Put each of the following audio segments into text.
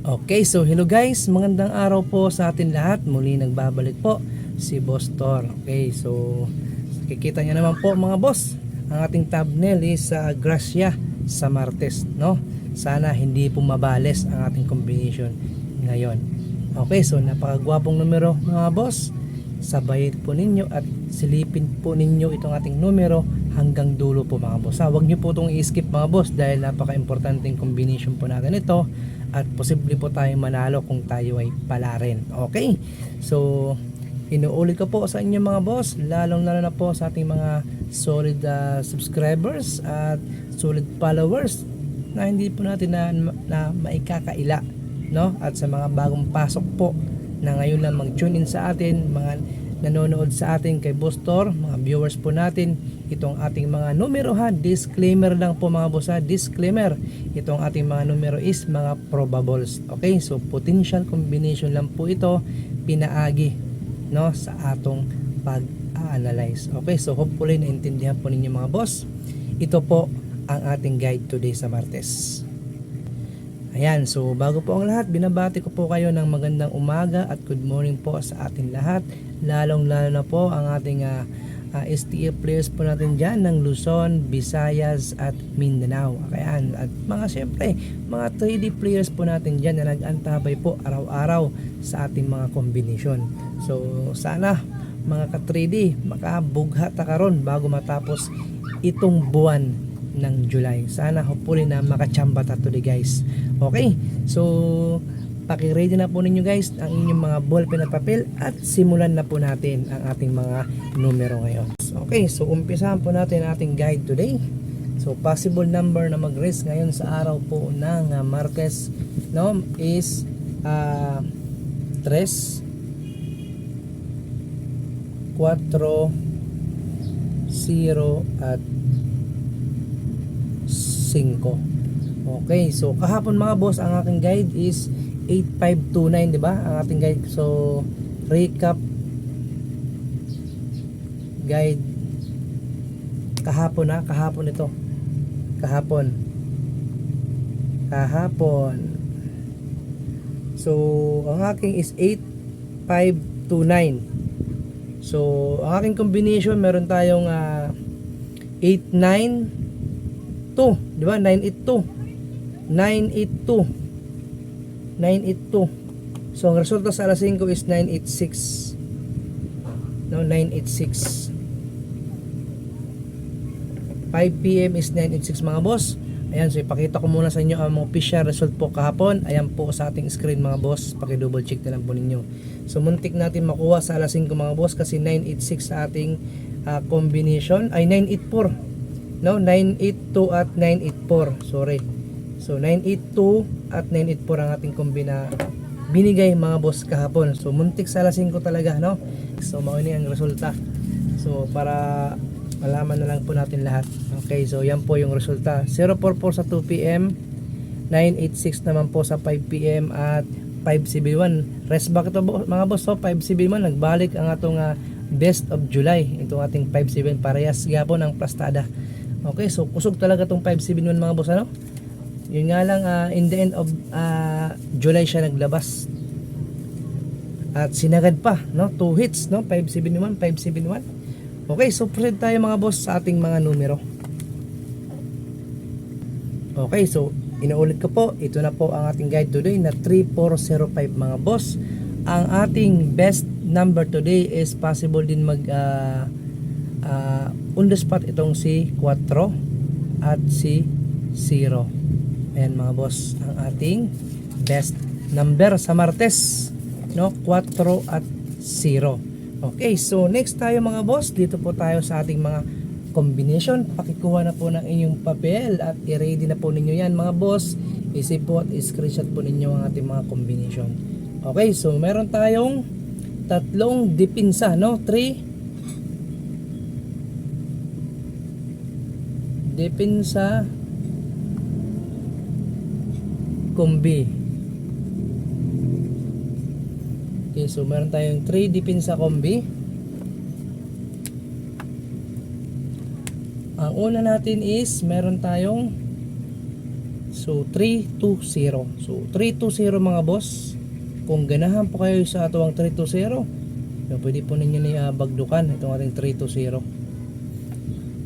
Okay, so hello guys, magandang araw po sa atin lahat. Muli nagbabalik po si Boss Tor. Okay, so kikita niyo naman po mga boss, ang ating thumbnail is sa Gracia sa Martes, no? Sana hindi po mabales ang ating combination ngayon. Okay, so napakagwapong numero mga boss. Sabayin po ninyo at silipin po ninyo itong ating numero hanggang mga boss. Ha, huwag niyo po itong i-skip mga boss dahil napaka-importanting combination po natin ito at posible po tayong manalo kung tayo ay pala rin. Okay? So, inuulit ko po sa inyo mga boss, lalong lalo na po sa ating mga solid uh, subscribers at solid followers na hindi po natin na, na maikakaila no? At sa mga bagong pasok po na ngayon lang mag-tune in sa atin, mga nanonood sa atin kay Bostor, mga viewers po natin, itong ating mga numero ha, disclaimer lang po mga boss ha, disclaimer. Itong ating mga numero is mga probables. Okay, so potential combination lang po ito, pinaagi no sa atong pag-analyze. Okay, so hopefully naintindihan po ninyo mga boss. Ito po ang ating guide today sa Martes. Ayan, so bago po ang lahat, binabati ko po kayo ng magandang umaga at good morning po sa atin lahat. Lalong lalo na po ang ating uh, uh, STF players po natin dyan ng Luzon, Visayas at Mindanao. Ayan, at mga siyempre, mga 3D players po natin dyan na nag-antabay po araw-araw sa ating mga combination. So sana mga ka-3D, makabugha ta karon bago matapos itong buwan ng July. Sana hopefully na makachamba ta today guys. Okay? So paki-ready na po ninyo guys ang inyong mga ballpen at papel at simulan na po natin ang ating mga numero ngayon. Okay, so umpisahan po natin ating guide today. So possible number na mag-raise ngayon sa araw po ng uh, Martes no is uh, 3 4 0 at 5. Okay, so kahapon mga boss, ang aking guide is 8529, di ba? Ang ating guide. So, recap guide kahapon na, kahapon ito. Kahapon. Kahapon. So, ang aking is 8529. So, ang aking combination, meron tayong uh, 89 982, di ba? 982. 982. 982. So, ang resulta sa alas 5 is 986. No, 986. 5 p.m. is 986 mga boss. Ayan, so ipakita ko muna sa inyo ang mga official result po kahapon. Ayan po sa ating screen mga boss. Paki-double check na lang po ninyo. So, muntik natin makuha sa alas 5 mga boss kasi 986 sa ating uh, combination. Ay, 984 no 982 at 984 sorry so 982 at 984 ang ating kombina binigay mga boss kahapon. So muntik sa alas 5 talaga no? So mauni ang resulta. So para malaman na lang po natin lahat. Okay so yan po yung resulta. 044 sa 2pm 986 naman po sa 5pm at 571 rest back ito mga boss so 571 nagbalik ang atong uh, best of July. Itong ating 57 parehas gapon ang plastada. Okay, so kusog talaga tong 571 mga boss ano? Yun nga lang uh, in the end of uh, July siya naglabas. At sinagad pa, no? Two hits, no? 571, 571. Okay, so proceed tayo mga boss sa ating mga numero. Okay, so inuulit ko po, ito na po ang ating guide today na 3405 mga boss. Ang ating best number today is possible din mag uh, uh, on the spot itong si 4 at si 0 ayan mga boss ang ating best number sa Martes no? 4 at 0 okay so next tayo mga boss. Dito po tayo sa ating mga combination. Pakikuha na po ng inyong papel at i-ready na po ninyo yan mga boss. Isip po at screenshot po ninyo ang ating mga combination. Okay so meron tayong tatlong dipinsa no? 3 depensa kombi okay so meron tayong 3 depensa kombi ang una natin is meron tayong So 320. So 320 mga boss. Kung ganahan po kayo sa atuang 320, yung pwede po ninyo ni bagdukan itong ating 320.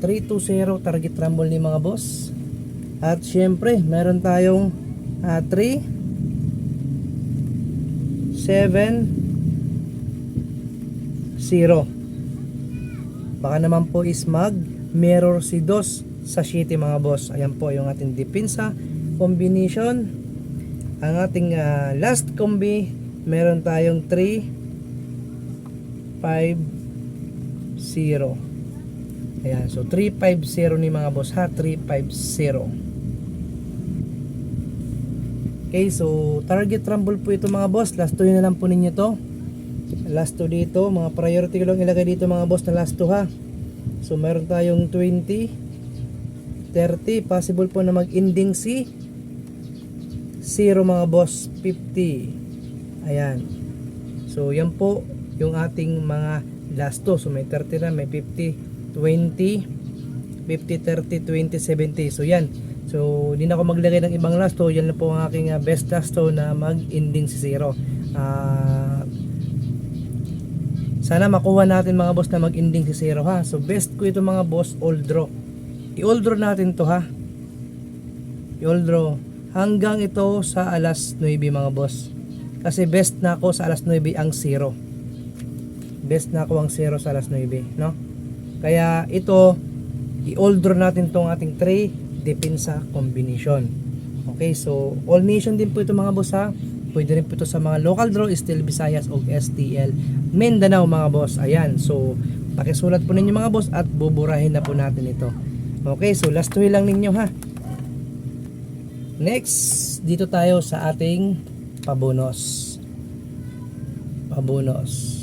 320 target rumble ni mga boss. At syempre, meron tayong uh, 3 7 0 Baka naman po is mag mirror si dos sa city mga boss. Ayan po yung ating depensa combination. Ang ating ah, last combi, meron tayong 3 5 0. Ayan, so 350 ni mga boss ha, 350. Okay, so target rumble po ito mga boss. Last 2 na lang po ninyo to. Last 2 dito, mga priority ko lang ilagay dito mga boss na last 2 ha. So meron tayong 20, 30, possible po na mag-ending si 0 mga boss, 50. Ayan. So yan po yung ating mga last 2. So may 30 na, may 50, 20, 50, 30, 20, 70. So yan. So hindi na ako maglagay ng ibang last 2. Yan lang po ang aking ah, best last 2 na mag-ending si 0. Ah... Sana makuha natin mga boss na mag-ending si 0 ha. So best ko ito mga boss, all draw. I-all draw natin to ha. I-all draw. Hanggang ito sa alas 9 mga boss. Kasi best na ako sa alas 9 ang 0. Best na ako ang 0 sa alas 9. No? Kaya ito, i-all draw natin tong ating 3 depensa combination. Okay, so all nation din po ito mga boss ha. Pwede rin po ito sa mga local draw, Steel Visayas o STL Mindanao mga boss. Ayan, so pakisulat po ninyo mga boss at buburahin na po natin ito. Okay, so last two lang ninyo ha. Next, dito tayo sa ating pabonos. Pabonos.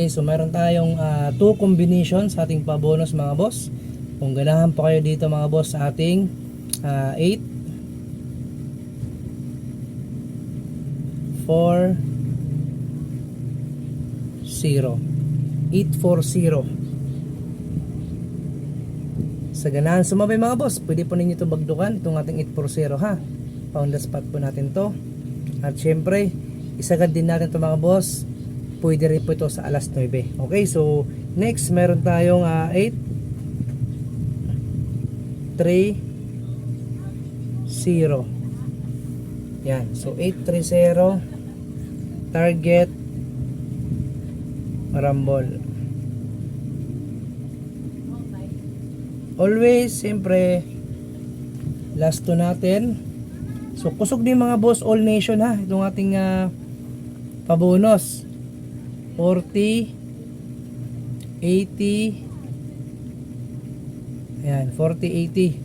Okay, so meron tayong ah, two combinations sa ating pabonus mga boss. Kung ganahan po kayo dito mga boss sa ating ah, 8 4 0 840 Sa ganahan sumabay mga boss, pwede po ninyo ito bagdukan itong ating 840 ha. Pound the spot po natin to. At syempre, isagad din natin to mga boss pwede rin po ito sa alas 9 okay so next meron tayong ah, 8 3 0 yan. So 830 target marambol. Always siyempre last to natin. So kusog din mga boss all nation ha? Itong ating ah, pabonus 40 80 ayan 40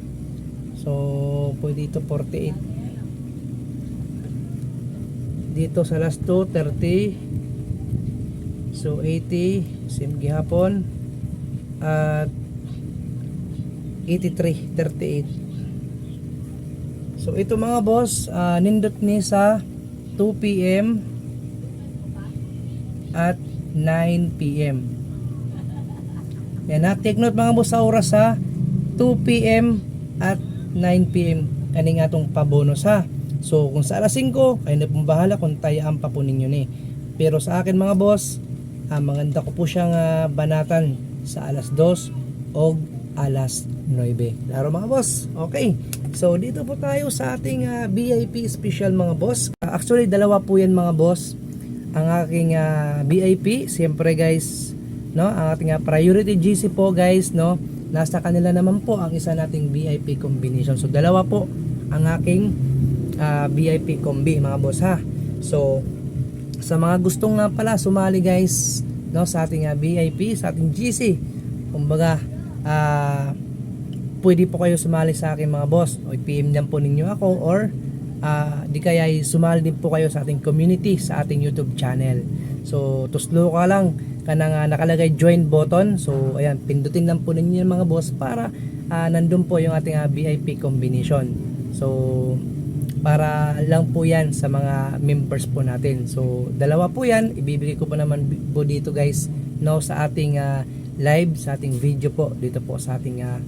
80 so pwede ito 48 dito sa last 2 30 so 80 same gihapon. At 83 38 so ito mga boss ah, nindot ni sa 2 p.m. at 9 p.m. Yan ha, take note mga boss sa oras ha? 2 p.m. at 9 p.m. kaning atong pabonus ha? So kung sa alas 5 kayo na pong kung tayaan pa po ninyo ni. Pero sa akin mga boss ah, maganda ko po siyang ah, banatan sa alas 2 o alas 9 laro mga boss? Okay. So dito po tayo sa ating ah, VIP special mga boss. Ah, actually dalawa po yan mga boss ang aking ah, VIP siyempre guys no ang ating ah, priority GC po guys no nasa kanila naman po ang isa nating VIP combination. So dalawa po ang aking ah, VIP combi mga boss ha. So sa mga gustong nga pala sumali guys no sa ating ah, VIP sa ating GC kumbaga ah pwede po kayo sumali sa akin mga boss. O i-PM lang po ninyo ako or ah, di kaya ay sumali din po kayo sa ating community sa ating YouTube channel so tuslo ka lang kanang ah, nakalagay join button so ayan pindutin lang po ninyo yan, mga boss para ah, nandun po yung ating ah, VIP combination so para lang po yan sa mga members po natin. So, dalawa po yan. Ibibigay ko po naman po dito guys no, sa ating ah, live, sa ating video po dito po sa ating uh,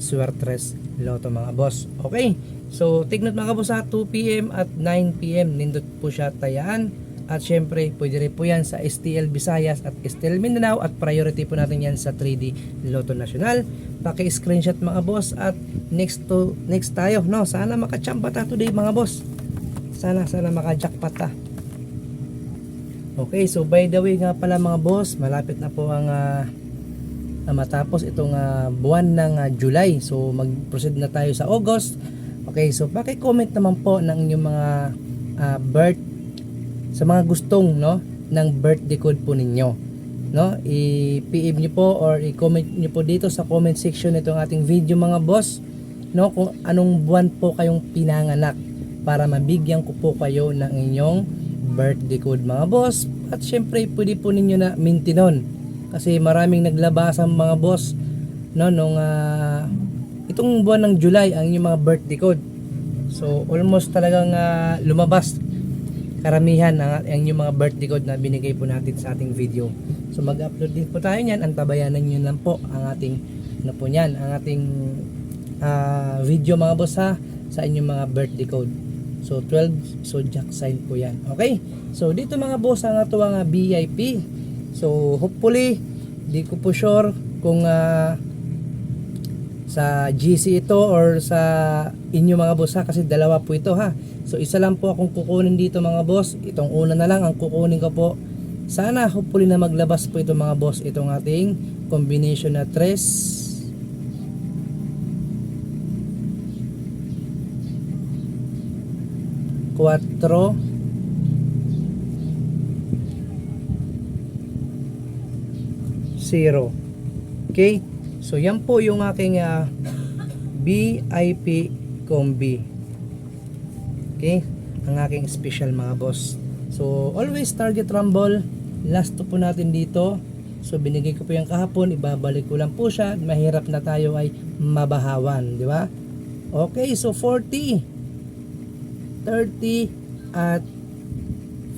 Suertres Lotto mga boss. Okay. So, tignan mga boss sa 2pm at 9pm. Nindot po siya tayaan. At syempre, pwede rin po yan sa STL Visayas at STL Mindanao at priority po natin yan sa 3D Lotto National. Paki-screenshot mga boss at next to next tayo, no? Sana makachamba ta today mga boss. Sana sana makajackpot ta. Okay, so by the way nga pala mga boss, malapit na po ang ah, na matapos itong ah, buwan ng ah, July. So mag-proceed na tayo sa August. Okay, so paki-comment naman po ng inyong mga ah, birth sa mga gustong no ng birthday code po ninyo no i-PM niyo po or i-comment niyo po dito sa comment section nitong ating video mga boss no kung anong buwan po kayong pinanganak para mabigyan ko po kayo ng inyong birthday code mga boss at syempre pwede po ninyo na mintinon kasi maraming naglabas ang mga boss no nung ah, itong buwan ng July ang inyong mga birthday code so almost talagang ah, lumabas karamihan ang, ang yung mga birthday code na binigay po natin sa ating video. So mag-upload din po tayo niyan. Antabayanan niyo lang po ang ating ano po niyan, ang ating ah, video mga boss ha sa inyong mga birthday code. So 12 zodiac sign po yan. Okay? So dito mga boss ang ato nga VIP. So hopefully di ko po sure kung ah, sa GC ito or sa inyo mga boss ha kasi dalawa po ito ha. So isa lang po akong kukunin dito mga boss. Itong una na lang ang kukunin ko po. Sana hopefully na maglabas po ito mga boss itong ating combination na 3 4 0 okay So yan po yung aking ah, BIP combi. Okay? Ang aking special mga boss. So always target rumble. Last to po natin dito. So binigay ko po yung kahapon, ibabalik ko lang po siya. Mahirap na tayo ay mabahawan, di ba? Okay, so 40 30 at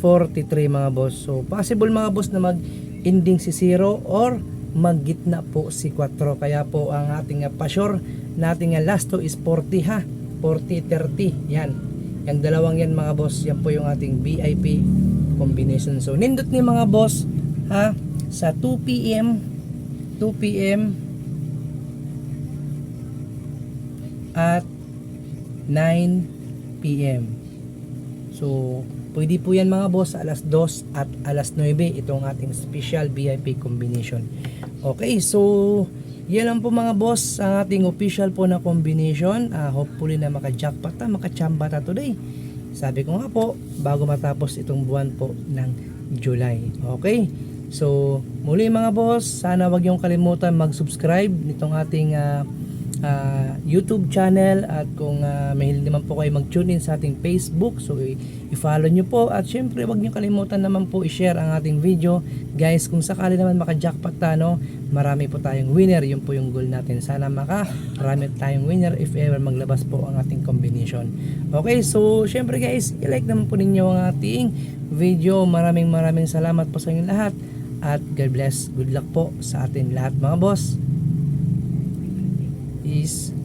43 mga boss. So possible mga boss na mag ending si 0 or maggitna po si 4 kaya po ang ating uh, pasure nating uh, last to is 40 ha? 40 30 yan. Yung dalawang yan mga boss yan po yung ating VIP combination. So nindot ni mga boss ha? Sa 2 PM 2 PM at 9 PM so Pwede po yan mga boss alas 2 at alas 9 itong ating special VIP combination. Okay, so yan lang po mga boss ang ating official po na combination. Uh, hopefully na maka-jackpot ta, maka-chamba ta today. Sabi ko nga po, bago matapos itong buwan po ng July. Okay? So, muli mga boss, sana wag yung kalimutan mag-subscribe nitong ating uh, uh, YouTube channel at kung uh, mahilig naman po kayo mag-tune in sa ating Facebook so i-follow nyo po. At syempre wag nyo kalimutan naman po i-share ang ating video. Guys kung sakali naman maka-jackpot tano marami po tayong winner. Yun po yung goal natin. Sana maka marami tayong winner if ever maglabas po ang ating combination. Okay so syempre guys i-like naman po ninyo ang ating video. Maraming maraming salamat po sa inyo lahat. At God bless. Good luck po sa atin lahat mga boss is